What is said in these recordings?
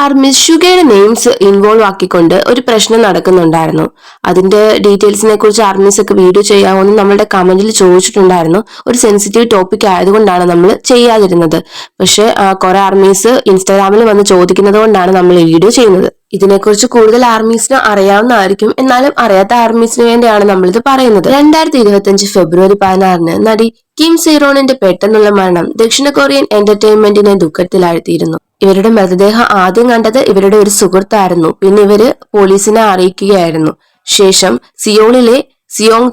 ആർമിസ് ഷുഗയുടെ names involve ആക്കിക്കൊണ്ട് ഒരു പ്രശ്നം നടക്കുന്നുണ്ടായിരുന്നു. അതിന്റെ ഡീറ്റെയിൽസിനെ കുറിച്ച് ആർമിസ് ഒക്കെ വീഡിയോ ചെയ്യാമോ എന്ന് നമ്മളുടെ കമന്റിൽ ചോദിച്ചിട്ടുണ്ടായിരുന്നു. ഒരു സെൻസിറ്റീവ് ടോപ്പിക് ആയതുകൊണ്ടാണ് നമ്മൾ ചെയ്യാതിരുന്നത്. പക്ഷെ കുറെ ആർമീസ് ഇൻസ്റ്റാഗ്രാമിൽ വന്ന് ചോദിക്കുന്നത് കൊണ്ടാണ് നമ്മൾ വീഡിയോ ചെയ്യുന്നത്. ഇതിനെക്കുറിച്ച് കൂടുതൽ ആർമീസിന് അറിയാവുന്നതായിരിക്കും. എന്നാലും അറിയാത്ത ആർമീസിന് വേണ്ടിയാണ് നമ്മളിത് പറയുന്നത്. രണ്ടായിരത്തി ഇരുപത്തി ഫെബ്രുവരി പതിനാറിന് നടി കിം സീറോണിന്റെ പെട്ടെന്നുള്ള മരണം ദക്ഷിണ കൊറിയൻ എന്റർടൈൻമെന്റിനെ ദുഃഖത്തിലാഴ്ത്തിയിരുന്നു. ഇവരുടെ മൃതദേഹം ആദ്യം കണ്ടത് ഇവരുടെ ഒരു സുഹൃത്തായിരുന്നു. പിന്നെ ഇവർ പോലീസിനെ അറിയിക്കുകയായിരുന്നു. ശേഷം സിയോളിലെ സിയോങ്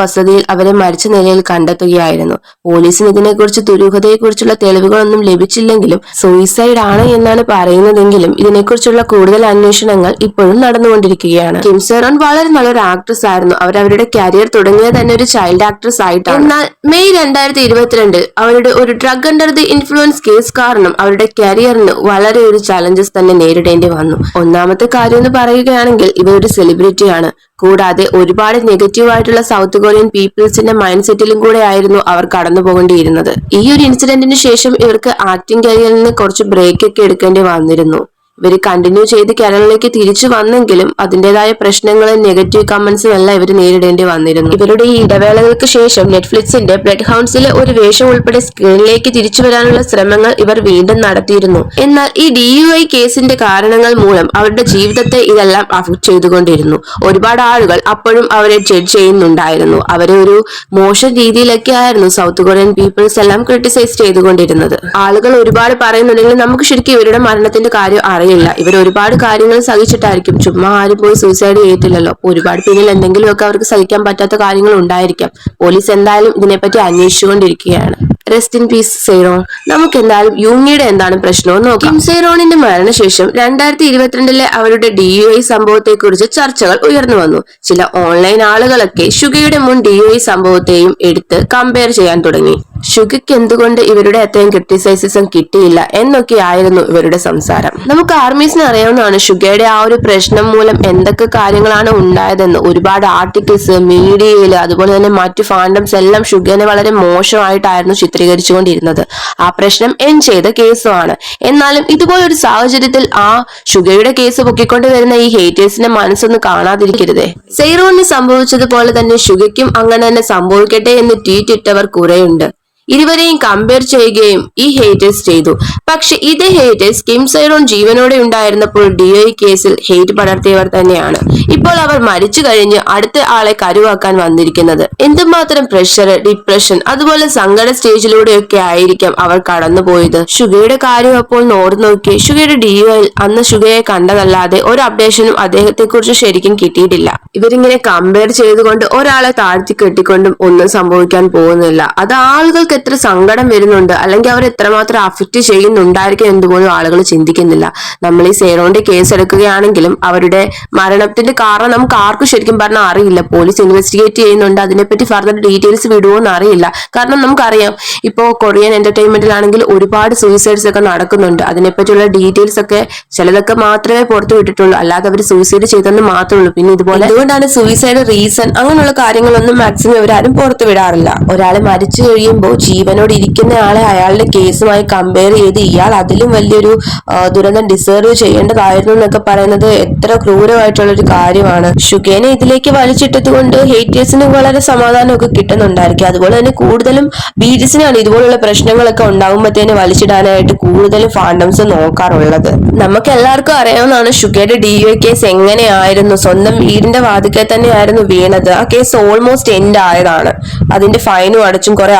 വസതിയിൽ അവരെ മരിച്ച നിലയിൽ കണ്ടെത്തുകയായിരുന്നു. പോലീസിന് ഇതിനെക്കുറിച്ച് ദുരൂഹതയെക്കുറിച്ചുള്ള തെളിവുകളൊന്നും ലഭിച്ചില്ലെങ്കിലും സൂയിസൈഡ് ആണ് എന്നാണ് പറയുന്നതെങ്കിലും ഇതിനെക്കുറിച്ചുള്ള കൂടുതൽ അന്വേഷണങ്ങൾ ഇപ്പോഴും നടന്നുകൊണ്ടിരിക്കുകയാണ്. കിം സെറോൺ വളരെ നല്ലൊരു ആക്ട്രസ് ആയിരുന്നു. അവർ അവരുടെ കരിയർ തുടങ്ങിയത് തന്നെ ഒരു ചൈൽഡ് ആക്ട്രസ് ആയിട്ടാണ്. എന്നാൽ മെയ് രണ്ടായിരത്തി ഇരുപത്തിരണ്ടിൽ അവരുടെ ഒരു drug under the influence case കാരണം അവരുടെ കരിയറിന് വളരെ ഒരു ചലഞ്ചസ് തന്നെ നേരിടേണ്ടി വന്നു. ഒന്നാമത്തെ കാര്യം എന്ന് പറയുകയാണെങ്കിൽ ഇവരൊരു സെലിബ്രിറ്റിയാണ് കൂടാതെ ഒരുപാട് നെഗറ്റീവ് ആയിട്ടുള്ള സൗത്ത് കൊറിയൻ പീപ്പിൾസിന്റെ മൈൻഡ് സെറ്റിലും കൂടെ ആയിരുന്നു അവർ കടന്നു പോകേണ്ടിയിരുന്നത് ഈ ഒരു ഇൻസിഡന്റിന് ശേഷം ഇവർക്ക് ആക്ടിംഗ് കരിയറിൽ നിന്ന് കുറച്ച് ബ്രേക്ക് ഒക്കെ എടുക്കേണ്ടി വന്നിരുന്നു. ഇവർ കണ്ടിന്യൂ ചെയ്ത് കേരളത്തിലേക്ക് തിരിച്ചു വന്നെങ്കിലും അതിന്റെതായ പ്രശ്നങ്ങളും നെഗറ്റീവ് കമന്റ്സും എല്ലാം ഇവർ നേരിടേണ്ടി വന്നിരുന്നു. ഇവരുടെ ഈ ഇടവേളകൾക്ക് ശേഷം നെറ്റ്ഫ്ലിക്സിന്റെ ബ്ലഡ് ഹൗൺസിലെ ഒരു വേഷം ഉൾപ്പെടെ സ്ക്രീനിലേക്ക് തിരിച്ചു വരാനുള്ള ശ്രമങ്ങൾ ഇവർ വീണ്ടും നടത്തിയിരുന്നു. എന്നാൽ ഈ ഡി യു ഐ കേസിന്റെ കാരണങ്ങൾ മൂലം അവരുടെ ജീവിതത്തെ ഇതെല്ലാം അഫക്ട് ചെയ്തുകൊണ്ടിരുന്നു. ഒരുപാട് ആളുകൾ അപ്പോഴും അവരെ ജഡ്ജ് ചെയ്യുന്നുണ്ടായിരുന്നു. അവരെ ഒരു മോശം രീതിയിലൊക്കെ ആയിരുന്നു സൗത്ത് കൊറിയൻ പീപ്പിൾസ് എല്ലാം ക്രിട്ടിസൈസ് ചെയ്തുകൊണ്ടിരുന്നത്. ആളുകൾ ഒരുപാട് പറയുന്നുണ്ടെങ്കിൽ നമുക്ക് ശരിക്കും ഇവരുടെ മരണത്തിന്റെ കാര്യം അറിയില്ല. ഇവർ ഒരുപാട് കാര്യങ്ങൾ സഹിച്ചിട്ടായിരിക്കും. ചുമ്മാ ആരും പോയി സൂയിസൈഡ് ചെയ്യത്തില്ലല്ലോ. ഒരുപാട് പിന്നിൽ എന്തെങ്കിലുമൊക്കെ അവർക്ക് സഹിക്കാൻ പറ്റാത്ത കാര്യങ്ങൾ ഉണ്ടായിരിക്കാം. പോലീസ് എന്തായാലും ഇതിനെപ്പറ്റി അന്വേഷിച്ചുകൊണ്ടിരിക്കുകയാണ്. റെസ്റ്റ് ഇൻ പീസ് സെയ്റോൺ നമുക്ക് എന്തായാലും യൂങ്ങിയുടെ എന്താണ് പ്രശ്നവും നോക്കാം. സെയ്റോണിന്റെ മരണശേഷം രണ്ടായിരത്തി ഇരുപത്തിരണ്ടിലെ അവരുടെ ഡി യു ഐ സംഭവത്തെക്കുറിച്ച് ചർച്ചകൾ ഉയർന്നു വന്നു. ചില ഓൺലൈൻ ആളുകളൊക്കെ ഷുഗയുടെ മുൻ ഡി യു ഐ സംഭവത്തെയും എടുത്ത് കമ്പയർ ചെയ്യാൻ തുടങ്ങി. ഷുഗയ്ക്ക് എന്തുകൊണ്ട് ഇവരുടെ അത്രയും ക്രിറ്റിസൈസിസും കിട്ടിയില്ല എന്നൊക്കെ ആയിരുന്നു ഇവരുടെ സംസാരം. നമുക്ക് ആർമീസിന് അറിയാവുന്നതാണ് ഷുഗയുടെ ആ ഒരു പ്രശ്നം മൂലം എന്തൊക്കെ കാര്യങ്ങളാണ് ഉണ്ടായതെന്ന്. ഒരുപാട് ആർട്ടിക്കിൾസ് മീഡിയയിൽ അതുപോലെ തന്നെ മറ്റു ഫാൻഡംസ് എല്ലാം ഷുഗനെ വളരെ മോശമായിട്ടായിരുന്നു ചിത്രീകരിച്ചുകൊണ്ടിരുന്നത്. ആ പ്രശ്നം എൻ ചെയ്ത കേസുമാണ്. എന്നാലും ഇതുപോലൊരു സാഹചര്യത്തിൽ ആ ഷുഗയുടെ കേസ് പൊക്കിക്കൊണ്ട് വരുന്ന ഈ ഹേറ്റേഴ്സിന്റെ മനസ്സൊന്ന് കാണാതിരിക്കരുതേ. സെയ്റോണിന് സംഭവിച്ചതുപോലെ തന്നെ ഷുഗയ്ക്കും അങ്ങനെ തന്നെ സംഭവിക്കട്ടെ എന്ന് ട്വീറ്റ് ഇട്ടവർ കുറെയുണ്ട്. ഇരുവരെയും കമ്പയർ ചെയ്യുകയും ഈ ഹേറ്റേഴ്സ് ചെയ്തു. പക്ഷെ ഇതേ ഹേറ്റേഴ്സ് കിം സൈറോൺ ജീവനോടെ ഉണ്ടായിരുന്നപ്പോൾ ഡിഒഇ കേസിൽ ഹേറ്റ് പടർത്തിയവർ തന്നെയാണ്. ഇപ്പോൾ അവർ മരിച്ചു കഴിഞ്ഞ് അടുത്ത ആളെ കരുവാക്കാൻ വന്നിരിക്കുന്നത്. എന്തുമാത്രം പ്രഷർ ഡിപ്രഷൻ അതുപോലെ സങ്കട സ്റ്റേജിലൂടെയൊക്കെ ആയിരിക്കാം അവർ കടന്നുപോയത്. ഷുഗയുടെ കാര്യം അപ്പോൾ നോറു നോക്കി. ഷുഗയുടെ ഡിഒയിൽ അന്ന് ഷുഗയെ കണ്ടതല്ലാതെ ഒരു അപ്ഡേഷനും അദ്ദേഹത്തെ കുറിച്ച് ശരിക്കും കിട്ടിയിട്ടില്ല. ഇവരിങ്ങനെ കമ്പയർ ചെയ്തുകൊണ്ട് ഒരാളെ താഴ്ത്തി കെട്ടിക്കൊണ്ടും ഒന്നും സംഭവിക്കാൻ പോകുന്നില്ല. അത് ആളുകൾക്ക് എത്ര സങ്കടം വരുന്നുണ്ട് അല്ലെങ്കിൽ അവർ എത്രമാത്രം അഫക്റ്റ് ചെയ്യുന്നുണ്ടായിരിക്കും എന്ന് പോലും ആളുകൾ ചിന്തിക്കുന്നില്ല. നമ്മൾ ഈ സേറോന്റെ കേസ് എടുക്കുകയാണെങ്കിലും അവരുടെ മരണത്തിന്റെ കാരണം നമുക്ക് ആർക്കും ശരിക്കും പറഞ്ഞാൽ അറിയില്ല. പോലീസ് ഇൻവെസ്റ്റിഗേറ്റ് ചെയ്യുന്നുണ്ട് അതിനെപ്പറ്റി ഫർദർ ഡീറ്റെയിൽസ് വിടുമോന്ന് അറിയില്ല. കാരണം നമുക്കറിയാം ഇപ്പോൾ കൊറിയൻ എന്റർടൈൻമെന്റിലാണെങ്കിൽ ഒരുപാട് സൂയിസൈഡ്സ് ഒക്കെ നടക്കുന്നുണ്ട്. അതിനെപ്പറ്റിയുള്ള ഡീറ്റെയിൽസ് ഒക്കെ ചിലതൊക്കെ മാത്രമേ പുറത്തു വിട്ടിട്ടുള്ളൂ. അല്ലാതെ അവർ സൂയിസൈഡ് ചെയ്തെന്ന് മാത്രമേ ഉള്ളൂ. പിന്നെ ഇതുപോലെ അതുകൊണ്ടാണ് സൂയിസൈഡ് റീസൺ അങ്ങനെയുള്ള കാര്യങ്ങളൊന്നും മാക്സിമം ഇവരാരും പുറത്തു വിടാറില്ല. ഒരാൾ മരിച്ചു കഴിയുമ്പോൾ ജീവനോട് ഇരിക്കുന്ന ആളെ അയാളുടെ കേസുമായി കമ്പയർ ചെയ്ത് ഇയാൾ അതിലും വലിയൊരു ദുരന്തം ഡിസേർവ് ചെയ്യേണ്ടതായിരുന്നു എന്നൊക്കെ പറയുന്നത് എത്ര ക്രൂരമായിട്ടുള്ള ഒരു കാര്യമാണ്. ഷുഗേനെ ഇതിലേക്ക് വലിച്ചിട്ടത് കൊണ്ട് ഹേറ്റേഴ്സിന് വളരെ സമാധാനമൊക്കെ കിട്ടുന്നുണ്ടായിരിക്കും. അതുപോലെ തന്നെ കൂടുതലും ബീജസിനാണ് ഇതുപോലുള്ള പ്രശ്നങ്ങളൊക്കെ ഉണ്ടാകുമ്പോഴത്തേന് വലിച്ചിടാനായിട്ട് കൂടുതലും ഫാൻഡംസ് നോക്കാറുള്ളത്. നമുക്ക് എല്ലാവർക്കും അറിയാവുന്നതാണ് ഷുഗയുടെ ഡി യു കേസ് എങ്ങനെയായിരുന്നു. സ്വന്തം വീടിന്റെ വാതിക്കെ തന്നെയായിരുന്നു വീണത്. ആ കേസ് ഓൾമോസ്റ്റ് എൻഡ് ആയതാണ്. അതിന്റെ ഫൈനും അടച്ചും കുറെ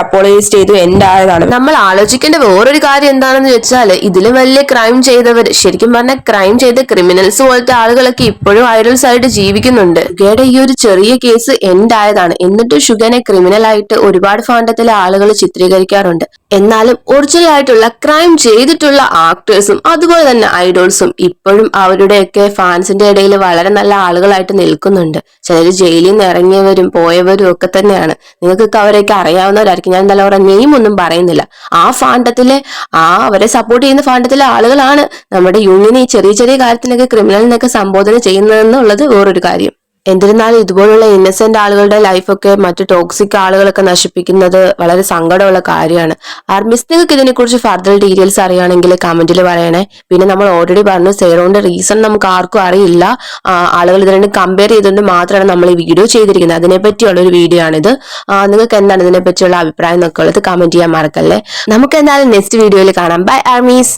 അപ്പോളൈസ് ചെയ്തു എൻഡ് ആയതാണ് നമ്മൾ ആലോചിക്കേണ്ട വേറൊരു കാര്യം എന്താണെന്ന് വെച്ചാൽ ഇതിലും വലിയ ക്രൈം ചെയ്തവർ ശരിക്കും പറഞ്ഞ ക്രൈം ചെയ്ത ക്രിമിനൽസ് പോലത്തെ ആളുകളൊക്കെ ഇപ്പോഴും ഐഡൽസ് ആയിട്ട് ജീവിക്കുന്നുണ്ട്. ഷുഗയുടെ ഈ ഒരു ചെറിയ കേസ് എൻഡ് ആയതാണ് എന്നിട്ട് ഷുഗനെ ക്രിമിനൽ ആയിട്ട് ഒരുപാട് ഫാണ്ടത്തിലെ ആളുകൾ ചിത്രീകരിക്കാറുണ്ട്. എന്നാലും ഒറിജിനൽ ആയിട്ടുള്ള ക്രൈം ചെയ്തിട്ടുള്ള ആക്ടേഴ്സും അതുപോലെ തന്നെ ഐഡോൾസും ഇപ്പോഴും അവരുടെയൊക്കെ ഫാൻസിന്റെ ഇടയിൽ വളരെ നല്ല ആളുകളായിട്ട് നിൽക്കുന്നുണ്ട്. ചിലർ ജയിലിൽ നിന്ന് ഇറങ്ങിയവരും പോയവരും ഒക്കെ തന്നെയാണ്. നിങ്ങൾക്കൊക്കെ അവരെയൊക്കെ അറിയാവുന്നവരായിരിക്കും. ഞാൻ എന്തായാലും നെയിം ഒന്നും പറയുന്നില്ല. ആ ഫാണ്ടത്തിലെ ആ അവരെ സപ്പോർട്ട് ചെയ്യുന്ന ഫാണ്ടത്തിലെ ആളുകളാണ് നമ്മുടെ യൂണിയനെ ചെറിയ ചെറിയ കാര്യത്തിനൊക്കെ ക്രിമിനലിനൊക്കെ സംബോധന ചെയ്യുന്നതെന്നുള്ളത് വേറൊരു കാര്യം. എന്നിരുന്നാലും ഇതുപോലുള്ള ഇന്നസെന്റ് ആളുകളുടെ ലൈഫൊക്കെ മറ്റു ടോക്സിക് ആളുകളൊക്കെ നശിപ്പിക്കുന്നത് വളരെ സങ്കടമുള്ള കാര്യമാണ്. ആർമിസ് നിങ്ങൾക്ക് ഇതിനെക്കുറിച്ച് ഫർദർ ഡീറ്റെയിൽസ് അറിയുകയാണെങ്കിൽ കമന്റിൽ പറയണേ. പിന്നെ നമ്മൾ ഓൾറെഡി പറഞ്ഞു സേറോന്റെ റീസൺ നമുക്ക് ആർക്കും അറിയില്ല. ആളുകൾ ഇത് കമ്പയർ ചെയ്തുകൊണ്ട് മാത്രമാണ് നമ്മൾ ഈ വീഡിയോ ചെയ്തിരിക്കുന്നത്. അതിനെ പറ്റിയുള്ള ഒരു വീഡിയോ ആണിത്. നിങ്ങൾക്ക് എന്താണ് ഇതിനെപ്പറ്റിയുള്ള അഭിപ്രായം എന്നൊക്കെ ഉള്ളത് കമന്റ് ചെയ്യാൻ മറക്കല്ലേ. നമുക്ക് എന്തായാലും നെക്സ്റ്റ് വീഡിയോയിൽ കാണാം. By armies